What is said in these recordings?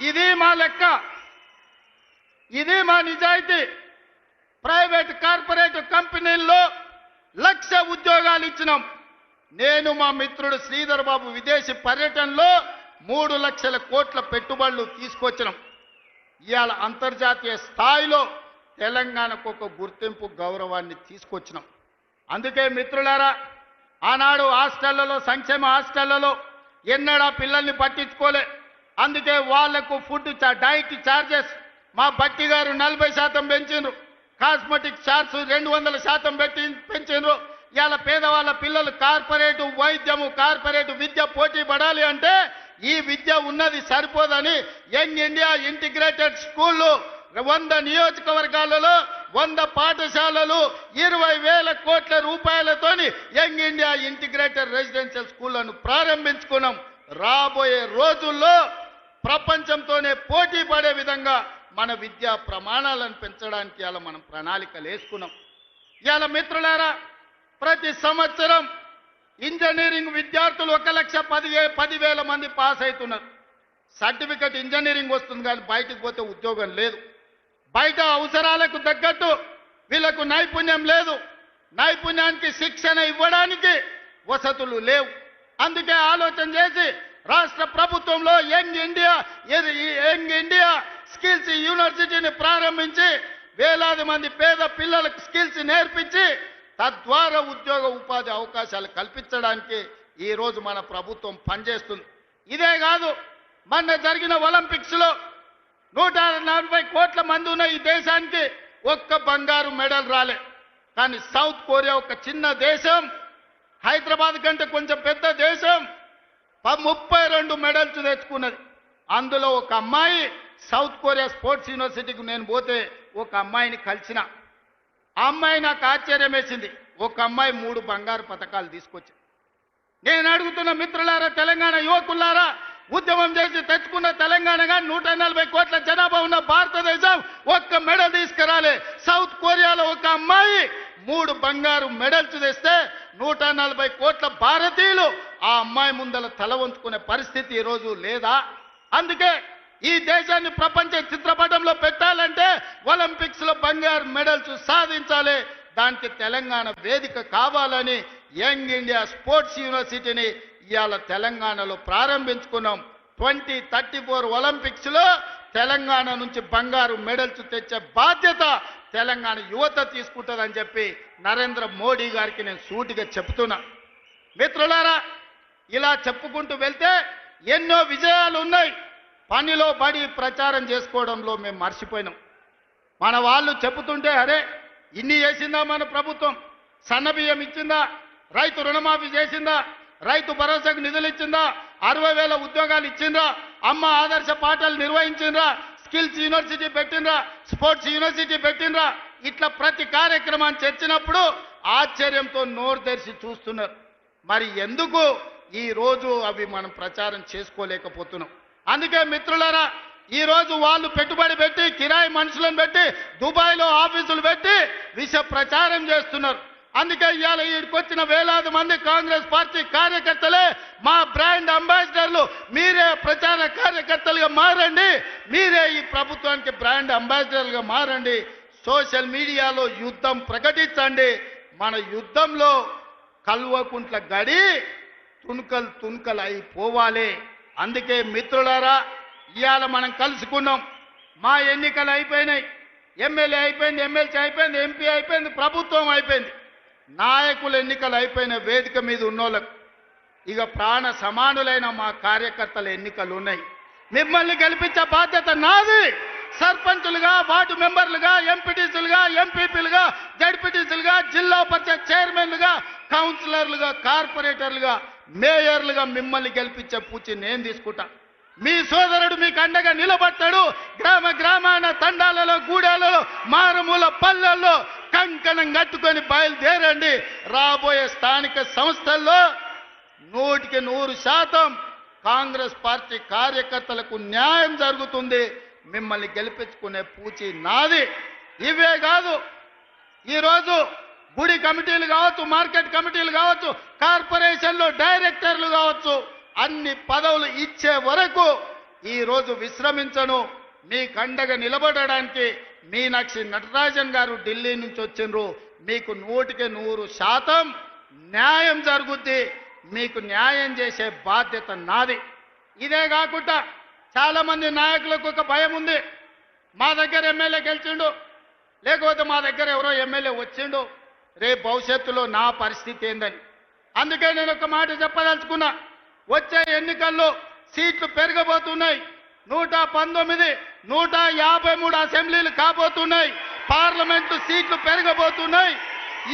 ఇది మా లెక్క. ఇది మా నిజాయితీ. ప్రైవేట్ కార్పొరేట్ కంపెనీల్లో లక్ష ఉద్యోగాలు ఇచ్చినాం. నేను మా మిత్రుడు శ్రీధర్ బాబు విదేశీ పర్యటనలో మూడు లక్షల కోట్ల పెట్టుబడులు తీసుకొచ్చినాం. ఇవాళ అంతర్జాతీయ స్థాయిలో తెలంగాణకు ఒక గుర్తింపు గౌరవాన్ని తీసుకొచ్చినాం. అందుకే మిత్రులారా ఆనాడు హాస్టళ్ళలో సంక్షేమ హాస్టళ్ళలో ఎన్నడా పిల్లల్ని పట్టించుకోలే. అందుకే వాళ్ళకు ఫుడ్ డైట్ ఛార్జెస్ మా బట్టి గారు నలభై శాతం పెంచిండ్రు. కాస్మెటిక్ చార్జ్ రెండు వందల శాతం పెట్టి పెంచిండ్రు. ఇవాళ పేదవాళ్ళ పిల్లలు కార్పొరేటు వైద్యము కార్పొరేటు విద్య పోటీ పడాలి అంటే ఈ విద్య ఉన్నది సరిపోదని యంగ్ ఇండియా ఇంటిగ్రేటెడ్ స్కూళ్ళు వంద నియోజకవర్గాలలో వంద పాఠశాలలు ఇరవై వేల కోట్ల రూపాయలతోని యంగ్ ఇండియా ఇంటిగ్రేటెడ్ రెసిడెన్షియల్ స్కూళ్ళను ప్రారంభించుకున్నాం. రాబోయే రోజుల్లో ప్రపంచంతోనే పోటీ పడే విధంగా మన విద్యా ప్రమాణాలను పెంచడానికి ఇలా మనం ప్రణాళికలు వేసుకున్నాం. ఇవాళ మిత్రులారా ప్రతి సంవత్సరం ఇంజనీరింగ్ విద్యార్థులు ఒక లక్ష పది పదివేల మంది పాస్ అవుతున్నారు. సర్టిఫికెట్ ఇంజనీరింగ్ వస్తుంది కానీ బయటకు పోతే ఉద్యోగం లేదు. బయట అవసరాలకు తగ్గట్టు వీళ్ళకు నైపుణ్యం లేదు. నైపుణ్యానికి శిక్షణ ఇవ్వడానికి వసతులు లేవు. అందుకే ఆలోచన చేసి రాష్ట్ర ప్రభుత్వంలో young India young India skills యూనివర్సిటీని ప్రారంభించి వేలాది మంది పేద పిల్లలకు స్కిల్స్ నేర్పించి తద్వారా ఉద్యోగ ఉపాధి అవకాశాలు కల్పించడానికి ఈరోజు మన ప్రభుత్వం పనిచేస్తుంది. ఇదే కాదు మొన్న జరిగిన ఒలింపిక్స్లో నూట నలభై కోట్ల మంది ఉన్న ఈ దేశానికి ఒక్క బంగారు మెడల్ రాలే. కానీ సౌత్ కొరియా ఒక చిన్న దేశం హైదరాబాద్ కంటే కొంచెం పెద్ద దేశం ముప్పై రెండు మెడల్స్ తెచ్చుకున్నది. అందులో ఒక అమ్మాయి సౌత్ కొరియా స్పోర్ట్స్ యూనివర్సిటీకి నేను పోతే ఒక అమ్మాయిని కలిసిన. ఆ అమ్మాయి నాకు ఆశ్చర్యం వేసింది. ఒక అమ్మాయి మూడు బంగారు పథకాలు తీసుకొచ్చింది. నేను అడుగుతున్న మిత్రులారా తెలంగాణ యువకులారా ఉద్యమం చేసి తెచ్చుకున్న తెలంగాణగా నూట నలభై కోట్ల జనాభా ఉన్న భారతదేశం ఒక్క మెడల్ తీసుకురాలే. సౌత్ కొరియాలో ఒక అమ్మాయి మూడు బంగారు మెడల్స్ తెస్తే నూట నలభై కోట్ల భారతీయులు ఆ అమ్మాయి ముందల తల వంచుకునే పరిస్థితి ఈరోజు లేదా? అందుకే ఈ దేశాన్ని ప్రపంచ చిత్రపటంలో పెట్టాలంటే ఒలింపిక్స్లో బంగారు మెడల్స్ సాధించాలి. దానికి తెలంగాణ వేదిక కావాలని యంగ్ ఇండియా స్పోర్ట్స్ యూనివర్సిటీని ఇవాళ తెలంగాణలో ప్రారంభించుకున్నాం. ట్వంటీ థర్టీ ఫోర్ ఒలింపిక్స్లో తెలంగాణ నుంచి బంగారు మెడల్స్ తెచ్చే బాధ్యత తెలంగాణ యువత తీసుకుంటుందని చెప్పి నరేంద్ర మోడీ గారికి నేను సూటిగా చెప్తున్నా. మిత్రులారా ఇలా చెప్పుకుంటూ వెళ్తే ఎన్నో విజయాలు ఉన్నాయి. పనిలో పడి ప్రచారం చేసుకోవడంలో మేము మర్చిపోయినాం. మన వాళ్ళు చెబుతుంటే అరే ఇన్ని చేసిందా మన ప్రభుత్వం? సన్నబియ్యం ఇచ్చిందా? రైతు రుణమాఫీ చేసిందా? రైతు భరోసాకు నిధులు ఇచ్చిందా? అరవై వేల ఉద్యోగాలు ఇచ్చిందా? అమ్మ ఆదర్శ పాఠాలు నిర్వహించిండ్రా స్కిల్స్ యూనివర్సిటీ పెట్టిండ్రా స్పోర్ట్స్ యూనివర్సిటీ పెట్టిండ్రా ఇట్లా ప్రతి కార్యక్రమాన్ని చర్చినప్పుడు ఆశ్చర్యంతో నోరు తెరిచి చూస్తున్నారు. మరి ఎందుకు ఈ రోజు అవి మనం ప్రచారం చేసుకోలేకపోతున్నాం. అందుకే మిత్రులారా ఈరోజు వాళ్ళు పెట్టుబడి పెట్టి కిరాయి మనుషులను పెట్టి దుబాయ్లో ఆఫీసులు పెట్టి విష ప్రచారం చేస్తున్నారు. అందుకే ఇవాళ ఈడికొచ్చిన వేలాది మంది కాంగ్రెస్ పార్టీ కార్యకర్తలే మా బ్రాండ్ అంబాసిడర్లు మీరే ప్రచార కార్యకర్తలుగా మారండి మీరే ఈ ప్రభుత్వానికి బ్రాండ్ అంబాసిడర్లుగా మారండి సోషల్ మీడియాలో యుద్ధం ప్రకటించండి మన యుద్ధంలో కల్వకుంట్ల గడి తునుకలు తుణుకలు అయిపోవాలి అందుకే మిత్రులారా ఇవాళ మనం కలుసుకున్నాం. మా ఎన్నికలు అయిపోయినాయి. ఎమ్మెల్యే అయిపోయింది ఎమ్మెల్సీ అయిపోయింది ఎంపీ అయిపోయింది ప్రభుత్వం అయిపోయింది. నాయకుల ఎన్నికలు అయిపోయిన వేదిక మీద ఉన్నోళ్ళకు ఇక ప్రాణ సమానులైన మా కార్యకర్తల ఎన్నికలు ఉన్నాయి. మిమ్మల్ని గెలిపించే బాధ్యత నాది. సర్పంచులుగా వార్డు మెంబర్లుగా ఎంపీటీసీలుగా ఎంపీపీలుగా జడ్పీటీసీలుగా జిల్లా పరిషత్ చైర్మన్లుగా కౌన్సిలర్లుగా కార్పొరేటర్లుగా మేయర్లుగా మిమ్మల్ని గెలిపించే పూచి నేను తీసుకుంటా. మీ సోదరుడు మీకు అండగా నిలబడతాడు. గ్రామ గ్రామాన తండాలలో గూడాలలో మారుమూల పల్లెల్లో కంకణం కట్టుకొని బయలుదేరండి. రాబోయే స్థానిక సంస్థల్లో నూటికి నూరు శాతం కాంగ్రెస్ పార్టీ కార్యకర్తలకు న్యాయం జరుగుతుంది. మిమ్మల్ని గెలిపించుకునే పూచి నాది. ఇవే కాదు. ఈరోజు గుడి కమిటీలు కావచ్చు మార్కెట్ కమిటీలు కావచ్చు కార్పొరేషన్లో డైరెక్టర్లు కావచ్చు అన్ని పదవులు ఇచ్చే వరకు ఈరోజు విశ్రమించను. మీ కండగా నిలబడడానికి మీనాక్షి నటరాజన్ గారు ఢిల్లీ నుంచి వచ్చిండ్రు. మీకు నూటికి నూరు శాతం న్యాయం జరుగుద్ది. మీకు న్యాయం చేసే బాధ్యత నాది. ఇదే కాకుండా చాలామంది నాయకులకు ఒక భయం ఉంది. మా దగ్గర ఎమ్మెల్యే గెలిచిండు. లేకపోతే మా దగ్గర ఎవరో ఎమ్మెల్యే వచ్చిండు. రేపు భవిష్యత్తులో నా పరిస్థితి ఏందని. అందుకే నేను ఒక మాట చెప్పదలుచుకున్నా. వచ్చే ఎన్నికల్లో సీట్లు పెరగబోతున్నాయి. నూట పంతొమ్మిది నూట యాభై మూడు అసెంబ్లీలు కాబోతున్నాయి. పార్లమెంటు సీట్లు పెరగబోతున్నాయి.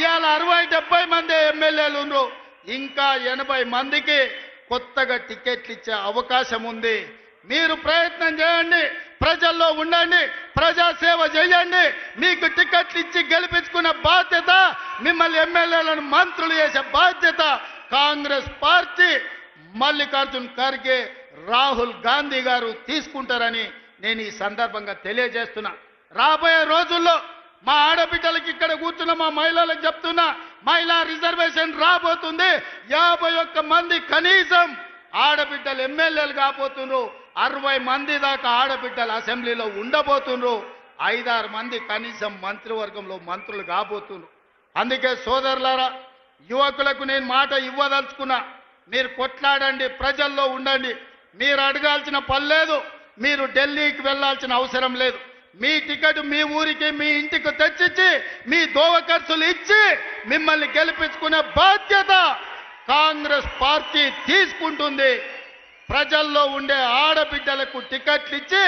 ఇవాళ అరవై డెబ్బై మంది ఎమ్మెల్యేలు ఉన్నారు ఇంకా ఎనభై మందికి కొత్తగా టికెట్లు ఇచ్చే అవకాశం ఉంది. మీరు ప్రయత్నం చేయండి ప్రజల్లో ఉండండి ప్రజాసేవ చేయండి. మీకు టికెట్లు ఇచ్చి గెలిపించుకున్న బాధ్యత మిమ్మల్ని ఎమ్మెల్యేలను మంత్రులు చేసే బాధ్యత కాంగ్రెస్ పార్టీ మల్లికార్జున్ ఖర్గే రాహుల్ గాంధీ గారు తీసుకుంటారని నేను ఈ సందర్భంగా తెలియజేస్తున్నా. రాబోయే రోజుల్లో మా ఆడబిడ్డలకి ఇక్కడ కూర్చున్న మా మహిళలకు చెప్తున్నా మహిళా రిజర్వేషన్ రాబోతుంది. యాభై ఒక్క మంది కనీసం ఆడబిడ్డలు ఎమ్మెల్యేలు కాబోతున్నారు అరవై మంది దాకా ఆడబిడ్డలు అసెంబ్లీలో ఉండబోతున్నారు ఐదారు మంది కనీసం మంత్రివర్గంలో మంత్రులు కాబోతున్నారు అందుకే సోదరులారా యువకులకు నేను మాట ఇవ్వదలుచుకున్నా. మీరు కొట్లాడండి ప్రజల్లో ఉండండి. మీరు అడగాల్సిన పని మీరు ఢిల్లీకి వెళ్ళాల్సిన అవసరం లేదు. మీ టికెట్ మీ ఊరికి మీ ఇంటికి తెచ్చిచ్చి మీ దోవ ఖర్చులు ఇచ్చి మిమ్మల్ని గెలిపించుకునే బాధ్యత కాంగ్రెస్ పార్టీ తీసుకుంటుంది ప్రజల్లో ఉండే ఆడబిడ్డలకు టికెట్లు ఇచ్చి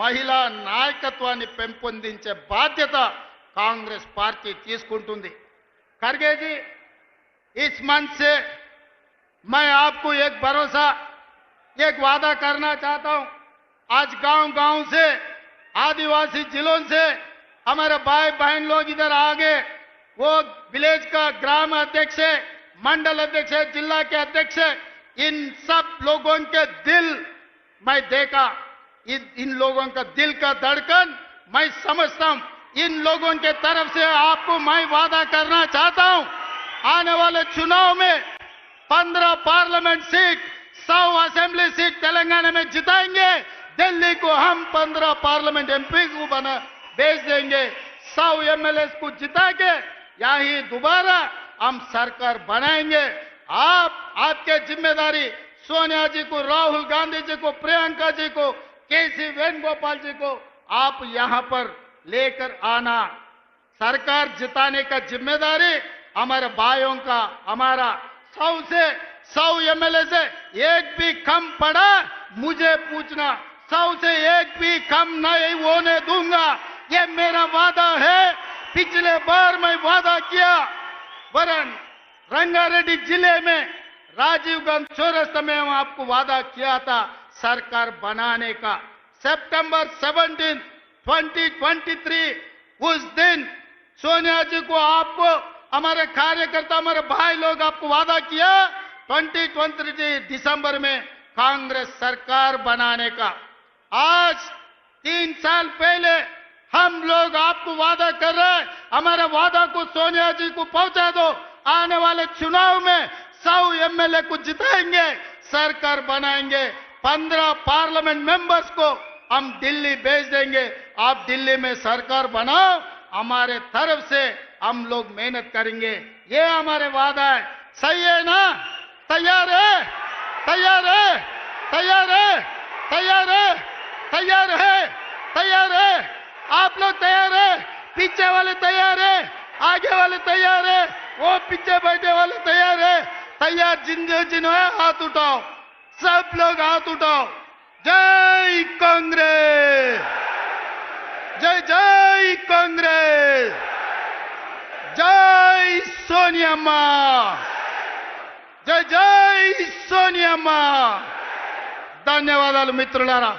మహిళా నాయకత్వాన్ని పెంపొందించే బాధ్యత కాంగ్రెస్ పార్టీ తీసుకుంటుంది ఖర్గే जी इस मंच से मैं आपको एक भरोसा एक वादा करना चाहता हूं आज गांव गांव से आदिवासी जिलों से हमारे भाई बहन लोग इधर आ गए वो विलेज का ग्राम अध्यक्ष है मंडल अध्यक्ष है जिला के अध्यक्ष है। इन सब लोगों के दिल मैं देखा। इन, इन लोगों का दिल का धड़कन मैं समझता हूँ। इन लोगों के तरफ़ से आपको मैं वादा करना चाहता हूँ। आने वाले चुनाव में पंद्रह पार्लियामेंट सीट सौ असेंबली सीट तेलंगाना में जिताएँगे। दिल्ली को हम पंद्रह पार्लियामेंट एमपी को बना भेज देंगे। सौ एमएलए को जिता के यही दोबारा हम सरकार बनाएँगे। आप, आपके ज़िम्मेदारी सोनिया जी को, राहुल गांधी जी को, प्रियंका जी को, केसी वेणुगोपाल जी को आप यहाँ पर लेकर आना। सरकार जिताने का ज़िम्मेदारी हमारे भाइयों का, हमारा सौ से सौ एमएलए से एक भी कम पड़ा, मुझे पूछना, सौ से एक भी कम नहीं होने दूँगा। ये मेरा वादा है। पिछले बार मैं वादा किया वरन रंगारेड्डी ज़िले में राजीव गांधी चौरस्ता में हम आपको वादा किया था सरकार बनाने का। सितंबर 17 2023 उस दिन सोनिया जी को आपको, हमारे कार्यकर्ता, हमारे भाई लोग आपको वादा किया 2023 दिसंबर में कांग्रेस सरकार बनाने का। आज तीन साल पहले हम लोग आपको वादा कर रहे हैं, हमारे वादा को सोनिया जी को पहुँचा दो। आने वाले चुनाव में सौ एमएलए को जिताएँगे, सरकार बनाएँगे। पंद्रह पार्लियामेंट मेंबर्स को हम दिल्ली भेज देंगे। आप दिल्ली में सरकार बनाओ, हमारे तरफ़ से हम लोग मेहनत करेंगे। ये हमारे वादा है। सही है ना? तैयार है? तैयार है? तैयार है? तैयार है? तैयार है? तैयार है? आप लोग तैयार है पीछे वाले तैयार है आगे वाले तैयार है वो पीछे बैठे वाले तैयार है तैयार जिन जिन है हाथ उठाओ सब लोग हाथ उठाओ जय कांग्रेस जय जय कांग्रेस जय सोनिया माँ జై జై సోనియమ్మ ధన్యవాదాలు మిత్రులారా